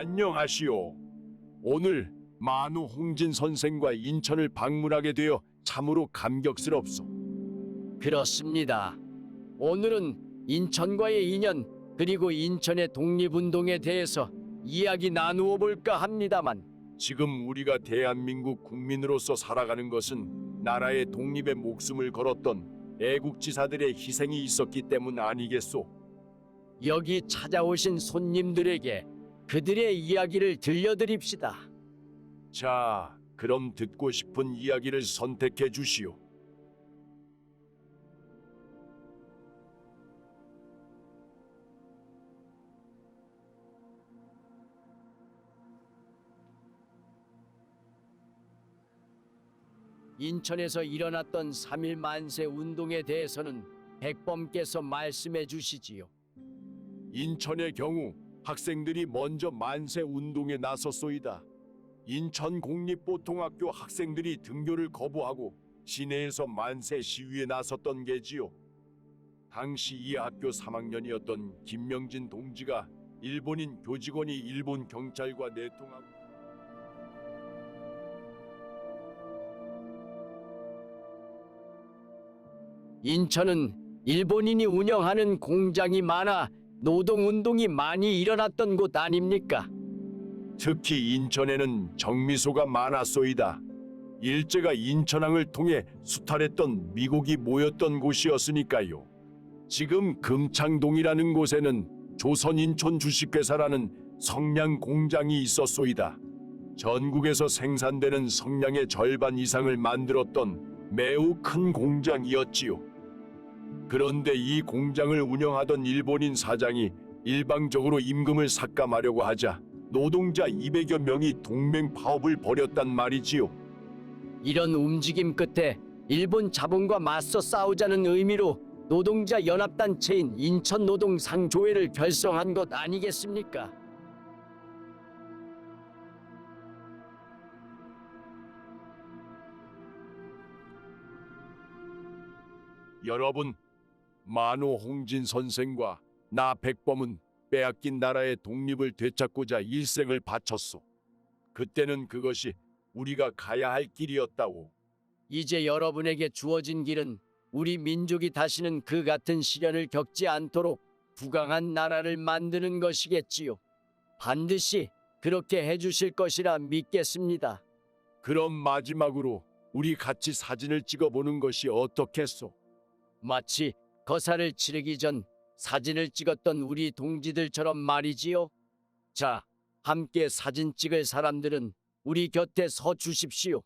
안녕하시오. 오늘 만우 홍진 선생과 인천을 방문하게 되어 참으로 감격스럽소. 그렇습니다. 오늘은 인천과의 인연 그리고 인천의 독립운동에 대해서 이야기 나누어 볼까 합니다만 지금 우리가 대한민국 국민으로서 살아가는 것은 나라의 독립에 목숨을 걸었던 애국지사들의 희생이 있었기 때문 아니겠소? 여기 찾아오신 손님들에게 그들의 이야기를 들려드립시다. 자, 그럼 듣고 싶은 이야기를 선택해 주시오. 인천에서 일어났던 3.1 만세 운동에 대해서는 백범께서 말씀해 주시지요. 인천의 경우 학생들이 먼저 만세 운동에 나섰소이다. 인천 공립보통학교 학생들이 등교를 거부하고 시내에서 만세 시위에 나섰던 게지요. 당시 이 학교 3학년이었던 김명진 동지가 일본인 교직원이 일본 경찰과 내통하고 인천은 일본인이 운영하는 공장이 많아 노동운동이 많이 일어났던 곳 아닙니까? 특히 인천에는 정미소가 많았소이다. 일제가 인천항을 통해 수탈했던 미국이 모였던 곳이었으니까요. 지금 금창동이라는 곳에는 조선인촌 주식회사라는 성냥 공장이 있었소이다. 전국에서 생산되는 성냥의 절반 이상을 만들었던 매우 큰 공장이었지요. 그런데 이 공장을 운영하던 일본인 사장이 일방적으로 임금을 삭감하려고 하자 노동자 200여 명이 동맹 파업을 벌였단 말이지요. 이런 움직임 끝에 일본 자본과 맞서 싸우자는 의미로 노동자 연합단체인 인천노동상조회를 결성한 것 아니겠습니까? 여러분, 만호 홍진 선생과 나 백범은 빼앗긴 나라의 독립을 되찾고자 일생을 바쳤소. 그때는 그것이 우리가 가야 할 길이었다고. 이제 여러분에게 주어진 길은 우리 민족이 다시는 그 같은 시련을 겪지 않도록 부강한 나라를 만드는 것이겠지요. 반드시 그렇게 해주실 것이라 믿겠습니다. 그럼 마지막으로 우리 같이 사진을 찍어보는 것이 어떻겠소? 마치 거사를 치르기 전 사진을 찍었던 우리 동지들처럼 말이지요. 자, 함께 사진 찍을 사람들은 우리 곁에 서 주십시오.